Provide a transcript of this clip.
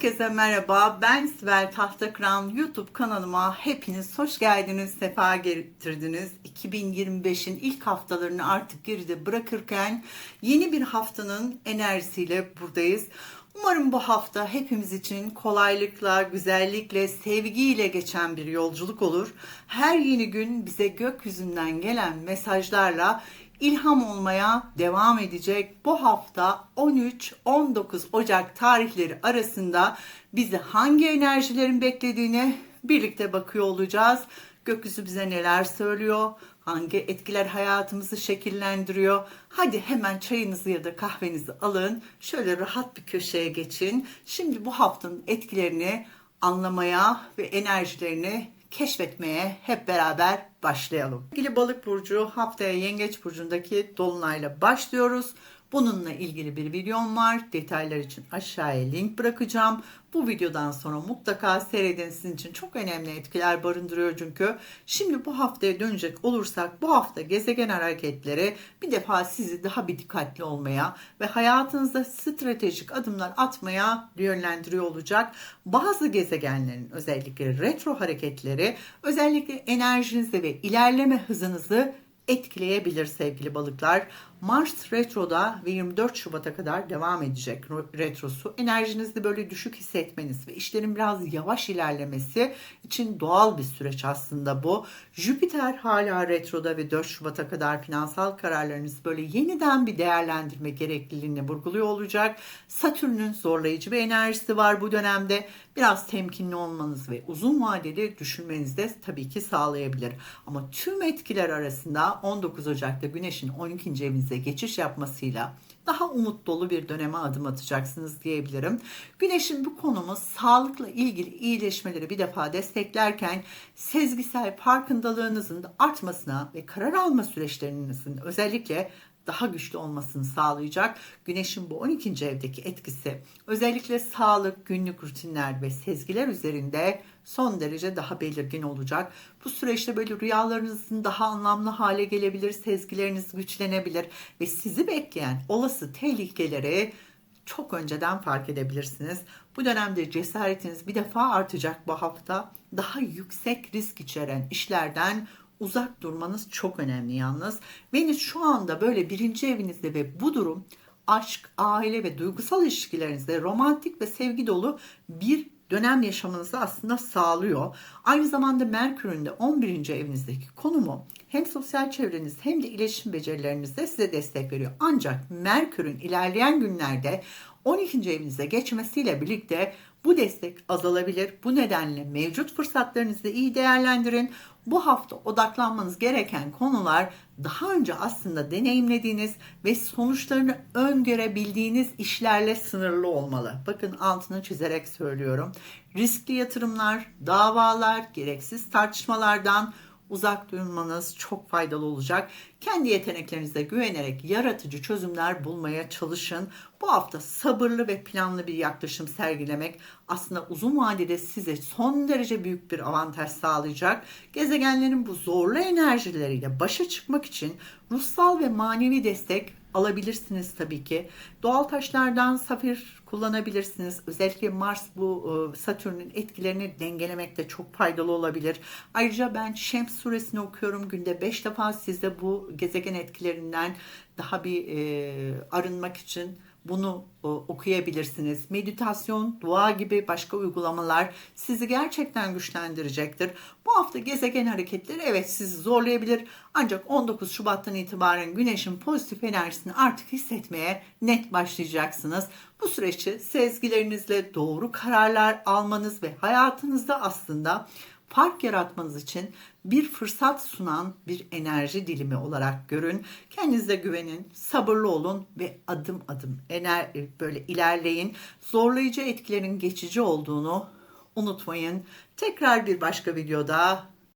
Herkese merhaba. Ben Sibel Tahtakıran. YouTube kanalıma hepiniz hoş geldiniz, sefa getirdiniz. 2025'in ilk haftalarını artık geride bırakırken yeni bir haftanın enerjisiyle buradayız. Umarım bu hafta hepimiz için kolaylıkla, güzellikle, sevgiyle geçen bir yolculuk olur. Her yeni gün bize gökyüzünden gelen mesajlarla ilham olmaya devam edecek. Bu hafta 13-19 Ocak tarihleri arasında bizi hangi enerjilerin beklediğini birlikte bakıyor olacağız. Gökyüzü bize neler söylüyor? Hangi etkiler hayatımızı şekillendiriyor? Hadi hemen çayınızı ya da kahvenizi alın. Şöyle rahat bir köşeye geçin. Şimdi bu haftanın etkilerini anlamaya ve enerjilerini keşfetmeye hep beraber başlayalım. Sevgili balık burcu haftaya yengeç burcundaki dolunayla başlıyoruz. Bununla ilgili bir videom var. Detaylar için aşağıya link bırakacağım. Bu videodan sonra mutlaka seyredin sizin için çok önemli etkiler barındırıyor çünkü. Şimdi bu haftaya dönecek olursak bu hafta gezegen hareketleri bir defa sizi daha bir dikkatli olmaya ve hayatınızda stratejik adımlar atmaya yönlendiriyor olacak. Bazı gezegenlerin özellikle retro hareketleri özellikle enerjinizi ve ilerleme hızınızı etkileyebilir sevgili balıklar. Mars retroda ve 24 Şubat'a kadar devam edecek retrosu. Enerjinizi böyle düşük hissetmeniz ve işlerin biraz yavaş ilerlemesi için doğal bir süreç aslında bu. Jüpiter hala retroda ve 4 Şubat'a kadar finansal kararlarınızı böyle yeniden bir değerlendirme gerekliliğini vurguluyor olacak. Satürn'ün zorlayıcı bir enerjisi var bu dönemde. Biraz temkinli olmanız ve uzun vadeli düşünmenizi de tabii ki sağlayabilir. Ama tüm etkiler arasında 19 Ocak'ta Güneş'in 12. evinize geçiş yapmasıyla daha umut dolu bir döneme adım atacaksınız diyebilirim. Güneşin bu konumu sağlıkla ilgili iyileşmeleri bir defa desteklerken sezgisel farkındalığınızın da artmasına ve karar alma süreçlerinizin özellikle daha güçlü olmasını sağlayacak. Güneşin bu 12. evdeki etkisi özellikle sağlık, günlük rutinler ve sezgiler üzerinde son derece daha belirgin olacak. Bu süreçte böyle rüyalarınızın daha anlamlı hale gelebilir, sezgileriniz güçlenebilir ve sizi bekleyen olası tehlikeleri çok önceden fark edebilirsiniz. Bu dönemde cesaretiniz bir defa artacak bu hafta. Daha yüksek risk içeren işlerden uzak durmanız çok önemli yalnız. Venüs şu anda böyle birinci evinizde ve bu durum aşk, aile ve duygusal ilişkilerinizde romantik ve sevgi dolu bir dönem yaşamanızı aslında sağlıyor. Aynı zamanda Merkür'ün de 11. evinizdeki konumu hem sosyal çevreniz hem de iletişim becerilerinizde size destek veriyor. Ancak Merkür'ün ilerleyen günlerde 12. evinize geçmesiyle birlikte bu destek azalabilir. Bu nedenle mevcut fırsatlarınızı iyi değerlendirin. Bu hafta odaklanmanız gereken konular daha önce aslında deneyimlediğiniz ve sonuçlarını öngörebildiğiniz işlerle sınırlı olmalı. Bakın altını çizerek söylüyorum. Riskli yatırımlar, davalar, gereksiz tartışmalardan uzak durmanız çok faydalı olacak. Kendi yeteneklerinize güvenerek yaratıcı çözümler bulmaya çalışın. Bu hafta sabırlı ve planlı bir yaklaşım sergilemek aslında uzun vadede size son derece büyük bir avantaj sağlayacak. Gezegenlerin bu zorlu enerjileriyle başa çıkmak için ruhsal ve manevi destek alabilirsiniz tabii ki. Doğal taşlardan safir kullanabilirsiniz. Özellikle Mars bu e, Satürn'ün etkilerini dengelemekte çok faydalı olabilir. Ayrıca ben Şems suresini okuyorum günde 5 defa sizde bu gezegen etkilerinden daha bir e, arınmak için bunu e, okuyabilirsiniz. Meditasyon, dua gibi başka uygulamalar sizi gerçekten güçlendirecektir. Bu hafta gezegen hareketleri evet sizi zorlayabilir. Ancak 19 Şubat'tan itibaren güneşin pozitif enerjisini artık hissetmeye net başlayacaksınız. Bu süreçte sezgilerinizle doğru kararlar almanız ve hayatınızda aslında fark yaratmanız için bir fırsat sunan bir enerji dilimi olarak görün. Kendinize güvenin, sabırlı olun ve adım adım ener böyle ilerleyin. Zorlayıcı etkilerin geçici olduğunu unutmayın. Tekrar bir başka videoda